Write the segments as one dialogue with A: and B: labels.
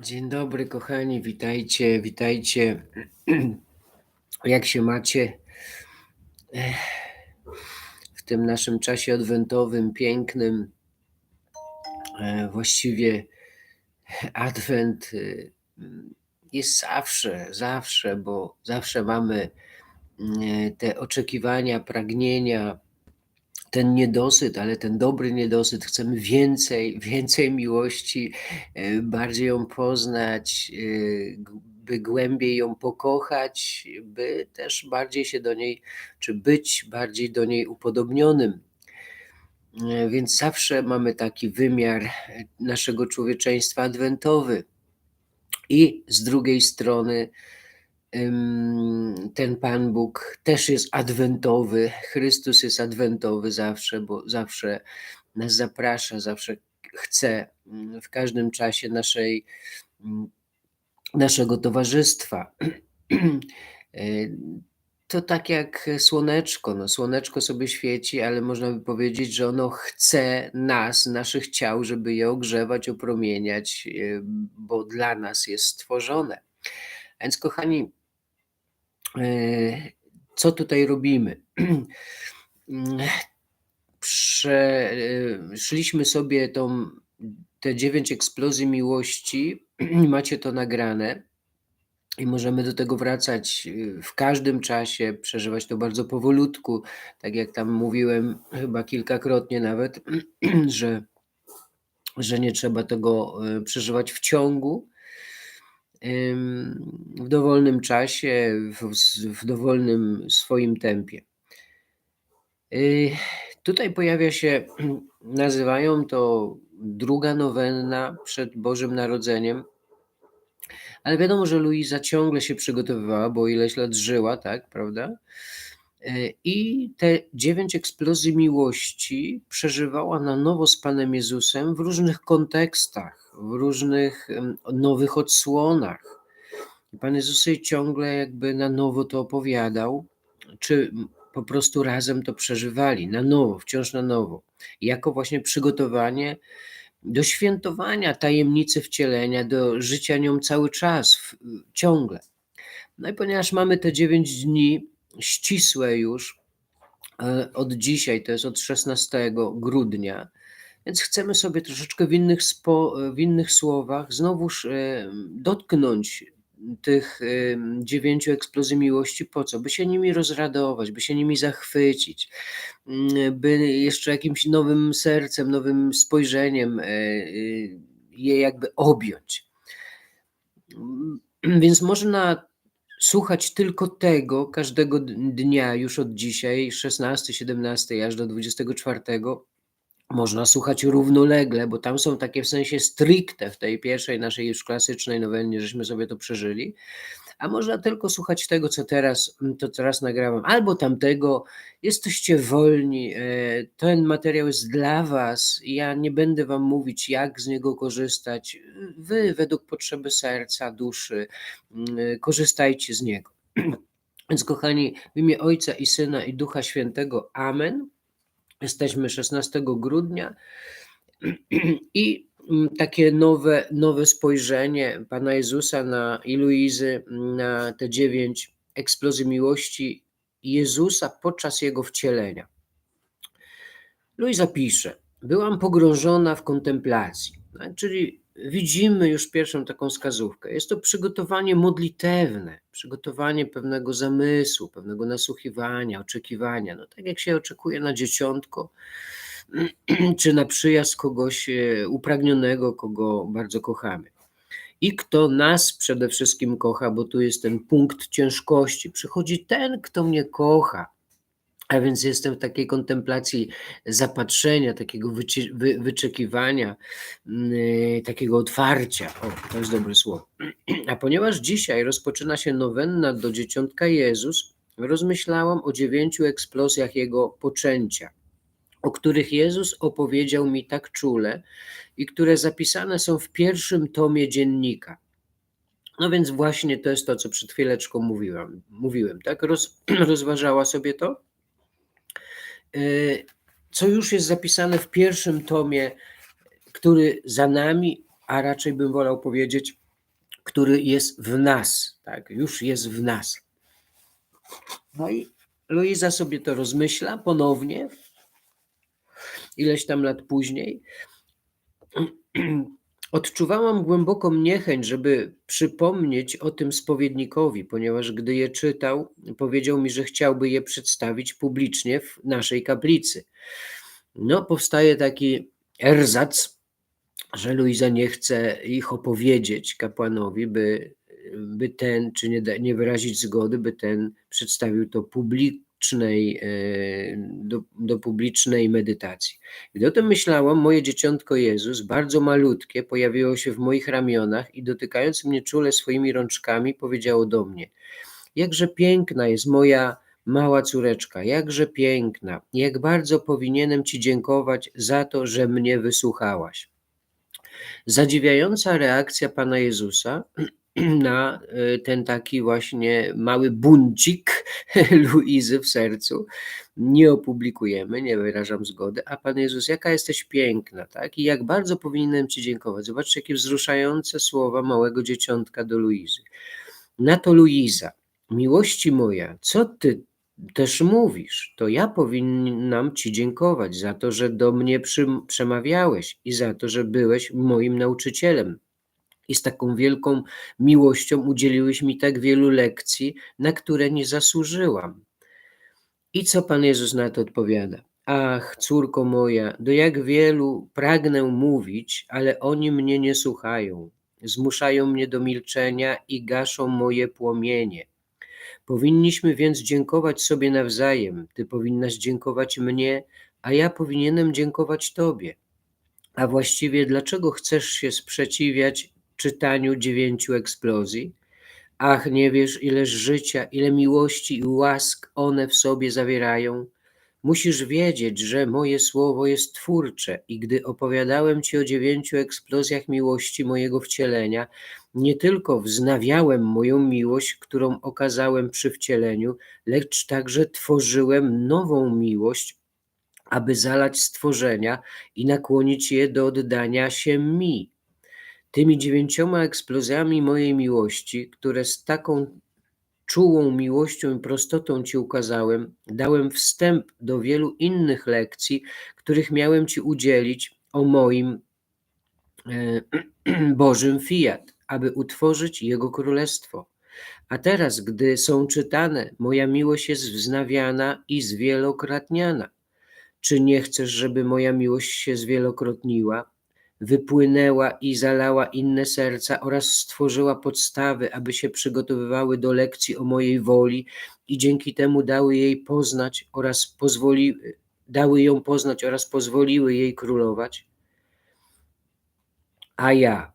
A: Dzień dobry, kochani, witajcie, witajcie. Jak się macie w tym naszym czasie adwentowym, pięknym? E, Właściwie adwent mm, jest zawsze, zawsze, bo zawsze mamy mm, te oczekiwania, pragnienia, ten niedosyt, ale ten dobry niedosyt. Chcemy więcej, więcej miłości, e, bardziej ją poznać, e, by głębiej ją pokochać, by też bardziej się do niej, czy być bardziej do niej upodobnionym. E, Więc zawsze mamy taki wymiar naszego człowieczeństwa adwentowy. I z drugiej strony ten Pan Bóg też jest adwentowy. Chrystus jest adwentowy zawsze, bo zawsze nas zaprasza, zawsze chce mm, w każdym czasie naszej, mm, naszego towarzystwa. To tak jak słoneczko. No, słoneczko sobie świeci, ale można by powiedzieć, że ono chce nas, naszych ciał, żeby je ogrzewać, opromieniać, bo dla nas jest stworzone. Więc, kochani, Co tutaj robimy? Mm, Prze, e, sobie tą, te dziewięć eksplozji miłości, macie to nagrane i możemy do tego wracać y, w każdym czasie, przeżywać to bardzo powolutku, tak jak tam mówiłem chyba kilkakrotnie nawet, że, że nie trzeba tego e, przeżywać w ciągu, w dowolnym czasie, w w dowolnym swoim tempie. Y, tutaj pojawia się nazywają to druga nowenna przed Bożym Narodzeniem, ale wiadomo, że Luiza ciągle się przygotowywała, bo ileś lat żyła, tak, prawda? Y, I te 9 eksplozji miłości przeżywała na nowo z Panem Jezusem w różnych kontekstach, w różnych, nowych odsłonach. Pan Jezus jej ciągle jakby na nowo to opowiadał, czy po prostu razem to przeżywali, na nowo, wciąż na nowo. Jako właśnie przygotowanie do świętowania tajemnicy wcielenia, do życia nią cały czas, w, ciągle. No i ponieważ mamy te 9 dni ścisłe już e, od dzisiaj, to jest od 16 grudnia, więc chcemy sobie troszeczkę w innych, spo, w innych słowach znowuż e, dotknąć tych em, dziewięciu eksplozji miłości. Po co? By się nimi rozradować, by się nimi zachwycić, mm, by jeszcze jakimś nowym sercem, nowym spojrzeniem e, je jakby objąć. Mm, Więc można słuchać tylko tego każdego dnia, już od dzisiaj, 16, 17, aż do 24. Można słuchać równolegle, bo tam są takie w sensie stricte w tej pierwszej naszej już klasycznej nowennie, żeśmy sobie to przeżyli. A można tylko słuchać tego, co teraz, to teraz nagrałem, albo tamtego. Jesteście wolni. e, Ten materiał jest dla Was. Ja nie będę Wam mówić, jak z niego korzystać. Wy, według potrzeby serca, duszy, mm, korzystajcie z niego. Więc, kochani, w imię Ojca i Syna i Ducha Świętego, Amen. Jesteśmy 16 grudnia i mm, takie nowe, nowe spojrzenie Pana Jezusa na, i Luizy na te dziewięć eksplozji miłości Jezusa podczas Jego wcielenia. Luiza pisze, byłam pogrążona w kontemplacji, no, czyli widzimy już pierwszą taką wskazówkę. Jest to przygotowanie modlitewne, przygotowanie pewnego zamysłu, pewnego nasłuchiwania, oczekiwania. No, tak jak się oczekuje na dzieciątko, czy na przyjazd kogoś e, upragnionego, kogo bardzo kochamy. I kto nas przede wszystkim kocha, bo tu jest ten punkt ciężkości. Przychodzi ten, kto mnie kocha. A więc jestem w takiej kontemplacji zapatrzenia, takiego wycie, wy, wyczekiwania, yy, takiego otwarcia. O, to jest dobre słowo. A ponieważ dzisiaj rozpoczyna się nowenna do dzieciątka Jezus, rozmyślałam o dziewięciu eksplozjach Jego poczęcia o których Jezus opowiedział mi tak czule i które zapisane są w pierwszym tomie dziennika. No więc właśnie to jest to, co przed chwileczką mówiłam, mówiłem, tak? Roz, rozważała sobie to, co już jest zapisane w pierwszym tomie, który za nami, a raczej bym wolał powiedzieć, który jest w nas, tak, już jest w nas. No i Luiza sobie to rozmyśla ponownie, ileś tam lat później. Odczuwałam głęboką niechęć, żeby przypomnieć o tym spowiednikowi, ponieważ gdy je czytał, powiedział mi, że chciałby je przedstawić publicznie w naszej kaplicy. No, powstaje taki erzac, że Luiza nie chce ich opowiedzieć kapłanowi, by, by ten, czy nie, nie wyrazić zgody, by ten przedstawił to publicznej, e, do, do publicznej medytacji. Gdy o tym myślałam, moje dzieciątko Jezus, bardzo malutkie, pojawiło się w moich ramionach i dotykając mnie czule swoimi rączkami, powiedziało do mnie: Jakże piękna jest moja mała córeczka, jakże piękna, jak bardzo powinienem Ci dziękować za to, że mnie wysłuchałaś. Zadziwiająca reakcja Pana Jezusa na e, ten taki właśnie mały buncik Luizy w sercu. Nie opublikujemy, nie wyrażam zgody. A Pan Jezus, jaka jesteś piękna, tak? I jak bardzo powinienem Ci dziękować. Zobaczcie, jakie wzruszające słowa małego dzieciątka do Luizy. Na to Luiza, miłości moja, co Ty też mówisz, to ja powinnam Ci dziękować za to, że do mnie przemawiałeś i za to, że byłeś moim nauczycielem. I z taką wielką miłością udzieliłeś mi tak wielu lekcji, na które nie zasłużyłam. I co Pan Jezus na to odpowiada? Ach, córko moja, do jak wielu pragnę mówić, ale oni mnie nie słuchają. Zmuszają mnie do milczenia i gaszą moje płomienie. Powinniśmy więc dziękować sobie nawzajem. Ty powinnaś dziękować mnie, a ja powinienem dziękować Tobie. A właściwie, dlaczego chcesz się sprzeciwiać czytaniu dziewięciu eksplozji? Ach, nie wiesz, ileż życia, ile miłości i łask one w sobie zawierają. Musisz wiedzieć, że moje słowo jest twórcze i gdy opowiadałem Ci o dziewięciu eksplozjach miłości mojego wcielenia, nie tylko wznawiałem moją miłość, którą okazałem przy wcieleniu, lecz także tworzyłem nową miłość, aby zalać stworzenia i nakłonić je do oddania się mi. Tymi dziewięcioma eksplozjami mojej miłości, które z taką czułą miłością i prostotą Ci ukazałem, dałem wstęp do wielu innych lekcji, których miałem Ci udzielić o moim e, Bożym fiat, aby utworzyć Jego królestwo. A teraz, gdy są czytane, moja miłość jest wznawiana i zwielokrotniana. Czy nie chcesz, żeby moja miłość się zwielokrotniła? Wypłynęła i zalała inne serca oraz stworzyła podstawy, aby się przygotowywały do lekcji o mojej woli i dzięki temu dały jej poznać oraz pozwoli, dały ją poznać oraz pozwoliły jej królować. A ja,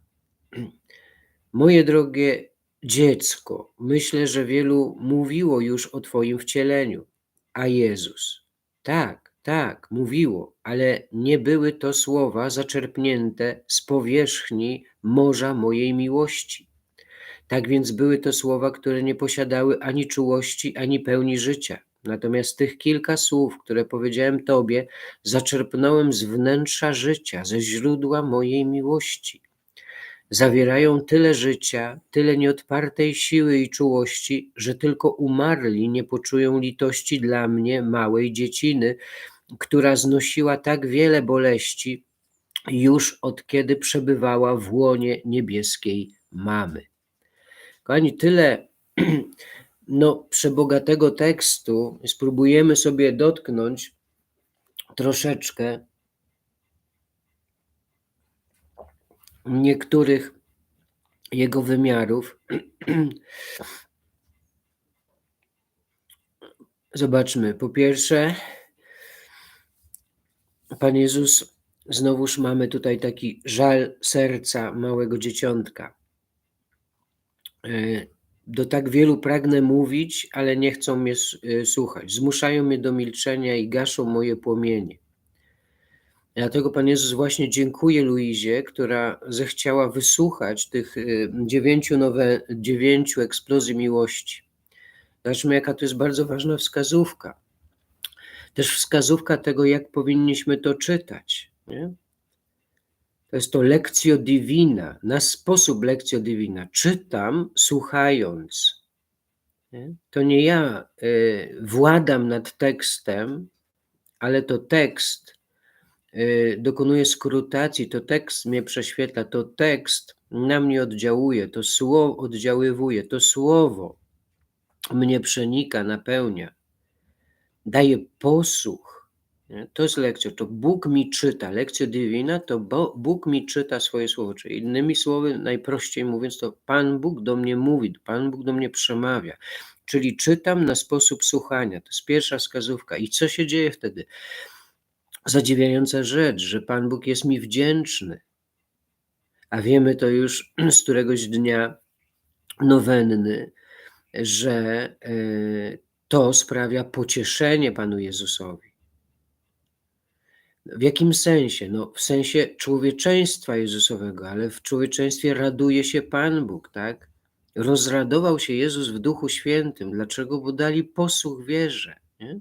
A: moje drogie dziecko, myślę, że wielu mówiło już o Twoim wcieleniu, a Jezus, tak, tak, mówiło, ale nie były to słowa zaczerpnięte z powierzchni morza mojej miłości. Tak więc były to słowa, które nie posiadały ani czułości, ani pełni życia. Natomiast tych kilka słów, które powiedziałem Tobie, zaczerpnąłem z wnętrza życia, ze źródła mojej miłości zawierają tyle życia, tyle nieodpartej siły i czułości, że tylko umarli nie poczują litości dla mnie, małej dzieciny, która znosiła tak wiele boleści już od kiedy przebywała w łonie niebieskiej mamy. Kochani, tyle no, przebogatego tekstu spróbujemy sobie dotknąć troszeczkę niektórych jego wymiarów. Zobaczmy. Po pierwsze, Pan Jezus, znowuż mamy tutaj taki żal serca małego dzieciątka. E, do tak wielu pragnę mówić, ale nie chcą mnie e, słuchać. Zmuszają mnie do milczenia i gaszą moje płomienie. Dlatego Pan Jezus właśnie dziękuję Luizie, która zechciała wysłuchać tych y, dziewięciu, nowe, dziewięciu eksplozji miłości. Zobaczmy, jaka to jest bardzo ważna wskazówka. Też wskazówka tego, jak powinniśmy to czytać. Nie? To jest to lekcjo divina, na sposób lekcjo divina. Czytam słuchając. Nie? To nie ja y, władam nad tekstem, ale to tekst y, dokonuje skrutacji, to tekst mnie prześwietla, to tekst na mnie oddziałuje, to słowo oddziaływuje, to słowo mnie przenika, napełnia, daje posłuch. To jest lekcja, to Bóg mi czyta, lekcja divina to Bóg mi czyta swoje słowo, czyli innymi słowy, najprościej mówiąc, to Pan Bóg do mnie mówi, Pan Bóg do mnie przemawia, czyli czytam na sposób słuchania, to jest pierwsza wskazówka. I co się dzieje wtedy? Zadziwiająca rzecz, że Pan Bóg jest mi wdzięczny, a wiemy to już z któregoś dnia nowenny, że e, to sprawia pocieszenie Panu Jezusowi. W jakim sensie? No, w sensie człowieczeństwa Jezusowego, ale w człowieczeństwie raduje się Pan Bóg, tak? Rozradował się Jezus w Duchu Świętym. Dlaczego? Bo dali posłuch wierze. Nie?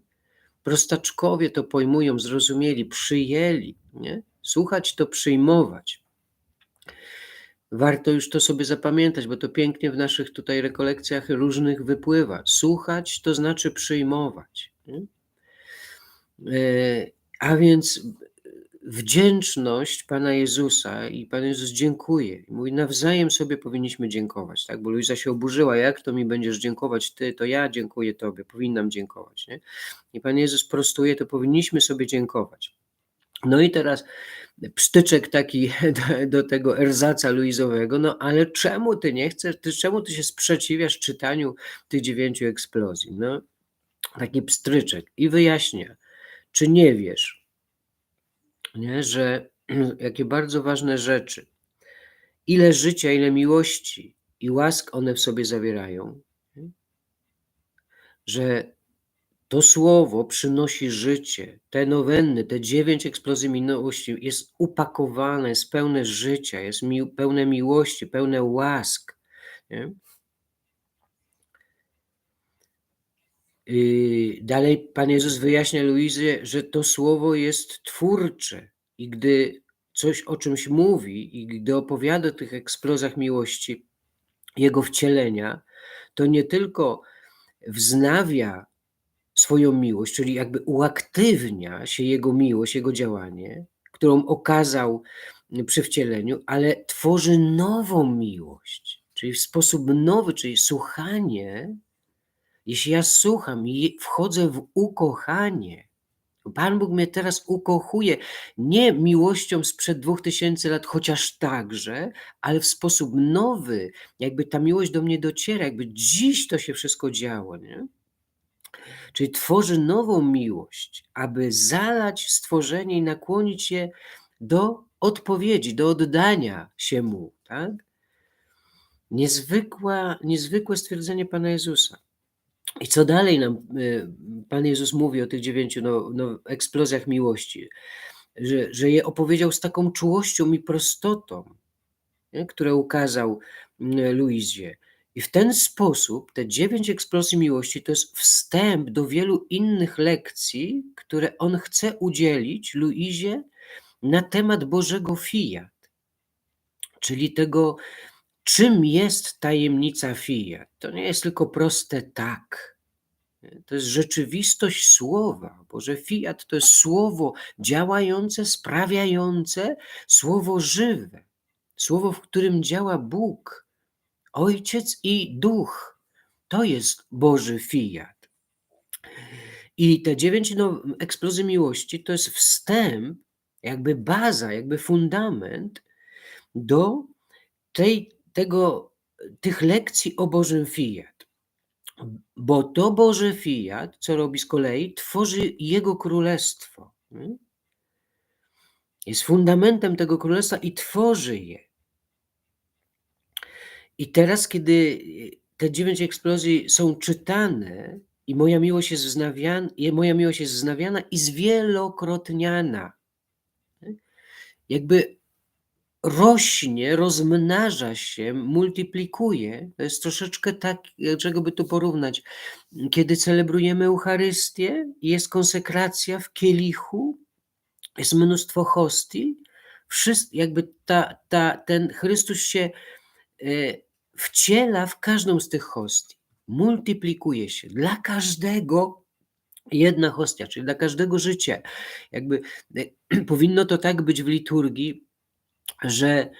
A: Prostaczkowie to pojmują, zrozumieli, przyjęli. Nie? Słuchać to przyjmować. Warto już to sobie zapamiętać, bo to pięknie w naszych tutaj rekolekcjach różnych wypływa. Słuchać to znaczy przyjmować. Nie? E, a więc wdzięczność Pana Jezusa i Pan Jezus dziękuję. Mówi, nawzajem sobie powinniśmy dziękować, tak? Bo Luisa się oburzyła, jak to mi będziesz dziękować ty, to ja dziękuję Tobie, powinnam dziękować, nie? I Pan Jezus prostuje, to powinniśmy sobie dziękować. No i teraz psztyczek taki do, do tego erzaca Luizowego, no ale czemu ty nie chcesz, ty, czemu ty się sprzeciwiasz czytaniu tych dziewięciu eksplozji? No, taki pstryczek i wyjaśnia, czy nie wiesz, nie, że jakie bardzo ważne rzeczy, ile życia, ile miłości i łask one w sobie zawierają, nie? że to słowo przynosi życie. Te nowenny, te dziewięć eksplozji miłości jest upakowane, jest pełne życia, jest mi, pełne miłości, pełne łask. Nie? Dalej Pan Jezus wyjaśnia Luizie, że to słowo jest twórcze i gdy coś o czymś mówi i gdy opowiada o tych eksplozjach miłości, jego wcielenia, to nie tylko wznawia swoją miłość, czyli jakby uaktywnia się jego miłość, jego działanie, którą okazał przy wcieleniu, ale tworzy nową miłość, czyli w sposób nowy, czyli słuchanie. Jeśli ja słucham i wchodzę w ukochanie, Pan Bóg mnie teraz ukochuje nie miłością sprzed dwóch tysięcy lat, chociaż także, ale w sposób nowy, jakby ta miłość do mnie dociera, jakby dziś to się wszystko działo. Nie? Czyli tworzy nową miłość, aby zalać stworzenie i nakłonić je do odpowiedzi, do oddania się mu. Tak? Niezwykła, niezwykłe stwierdzenie Pana Jezusa. I co dalej nam y, Pan Jezus mówi o tych dziewięciu no, no, eksplozjach miłości? Że, że je opowiedział z taką czułością i prostotą, nie? które ukazał mm, Luizie. I w ten sposób te dziewięć eksplozji miłości to jest wstęp do wielu innych lekcji, które on chce udzielić Luizie na temat Bożego Fiat, czyli tego, czym jest tajemnica Fiat. To nie jest tylko proste tak. To jest rzeczywistość słowa. Boże, fiat to jest słowo działające, sprawiające, słowo żywe. Słowo, w którym działa Bóg Ojciec i Duch. To jest Boży fiat. I te dziewięć no, eksplozji miłości to jest wstęp, jakby baza, jakby fundament do tej, tego, tych lekcji o Bożym fiat. Bo to Boże fiat, co robi z kolei, tworzy Jego królestwo. Jest fundamentem tego królestwa i tworzy je. I teraz, kiedy te dziewięć eksplozji są czytane i moja miłość jest wznawiana, moja miłość jest wznawiana i zwielokrotniana. Jakby rośnie, rozmnaża się, multiplikuje. To jest troszeczkę tak, czego by tu porównać. Kiedy celebrujemy Eucharystię, jest konsekracja w kielichu, jest mnóstwo hostii, Wszyst jakby ta ta ten Chrystus się, y, wciela w każdą z tych hostii, multiplikuje się dla każdego jedna hostia, czyli dla każdego życia. Jakby y, powinno to tak być w liturgii, że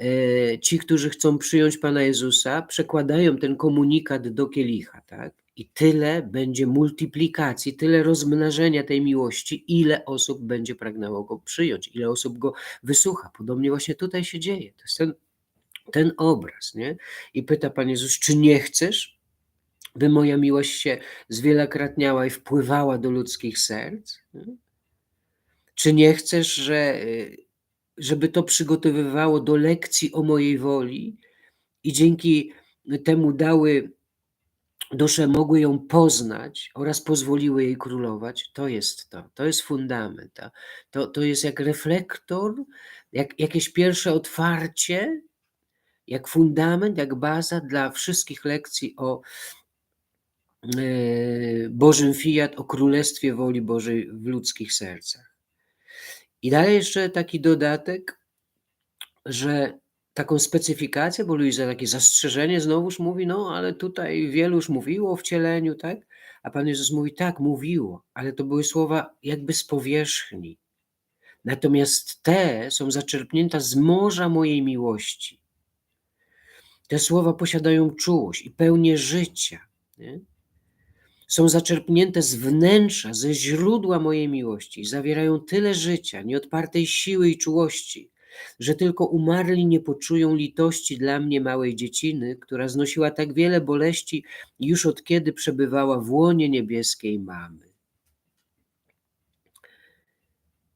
A: y, ci, którzy chcą przyjąć Pana Jezusa, przekładają ten komunikat do kielicha, tak? I tyle będzie multiplikacji, tyle rozmnażenia tej miłości, ile osób będzie pragnęło go przyjąć, ile osób go wysłucha. Podobnie właśnie tutaj się dzieje. To jest ten, ten obraz, nie? I pyta Pan Jezus, czy nie chcesz, by moja miłość się zwielokrotniała i wpływała do ludzkich serc? Czy nie chcesz, że, y, żeby to przygotowywało do lekcji o mojej woli i dzięki temu dały dusze mogły ją poznać oraz pozwoliły jej królować, to jest to, to jest fundament. To, to jest jak reflektor, jak jakieś pierwsze otwarcie, jak fundament, jak baza dla wszystkich lekcji o e, Bożym fiat, o królestwie woli Bożej w ludzkich sercach. I dalej jeszcze taki dodatek, że taką specyfikację, bo Luisa takie zastrzeżenie znowuż mówi, no ale tutaj wielu już mówiło o wcieleniu, tak? A Pan Jezus mówi, tak, mówiło, ale to były słowa jakby z powierzchni. Natomiast te są zaczerpnięte z morza mojej miłości. Te słowa posiadają czułość i pełnię życia. Nie? Są zaczerpnięte z wnętrza, ze źródła mojej miłości. Zawierają tyle życia, nieodpartej siły i czułości, że tylko umarli nie poczują litości dla mnie małej dzieciny, która znosiła tak wiele boleści już od kiedy przebywała w łonie niebieskiej mamy.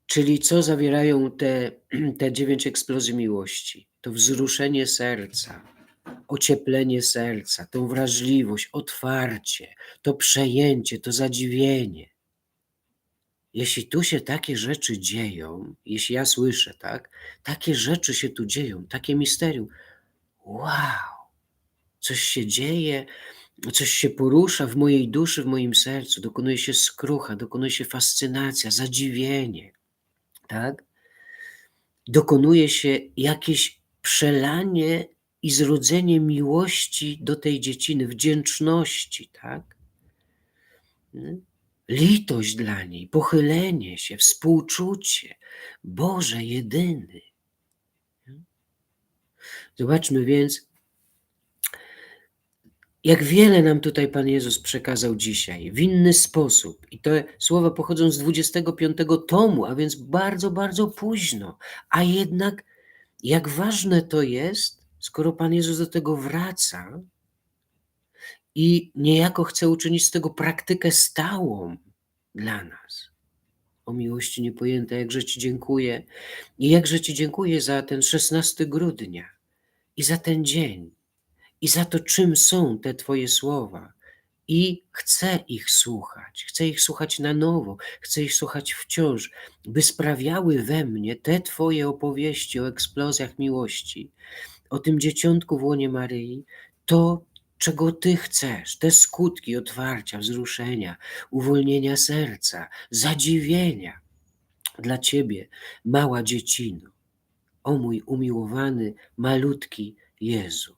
A: Czyli co zawierają te, te dziewięć eksplozji miłości? To wzruszenie serca, ocieplenie serca, tą wrażliwość, otwarcie, to przejęcie, to zadziwienie. Jeśli tu się takie rzeczy dzieją, jeśli ja słyszę, tak, takie rzeczy się tu dzieją, takie misterium, wow, coś się dzieje, coś się porusza w mojej duszy, w moim sercu, dokonuje się skrucha, dokonuje się fascynacja, zadziwienie, tak? Dokonuje się jakieś przelanie i zrodzenie miłości do tej dzieciny, wdzięczności, tak? litość dla niej, pochylenie się, współczucie. Boże, jedyny. Zobaczmy więc, jak wiele nam tutaj Pan Jezus przekazał dzisiaj, w inny sposób. I te słowa pochodzą z 25 tomu, a więc bardzo, bardzo późno. A jednak, jak ważne to jest, skoro Pan Jezus do tego wraca, i niejako chce uczynić z tego praktykę stałą dla nas. O miłości niepojęta, jakże Ci dziękuję i jakże Ci dziękuję za ten 16 grudnia i za ten dzień i za to, czym są te Twoje słowa. I chcę ich słuchać, chcę ich słuchać na nowo, chcę ich słuchać wciąż, by sprawiały we mnie te Twoje opowieści o eksplozjach miłości, o tym dzieciątku w łonie Maryi, to, czego Ty chcesz, te skutki otwarcia, wzruszenia, uwolnienia serca, zadziwienia dla Ciebie, mała dziecino. O mój umiłowany, malutki Jezu.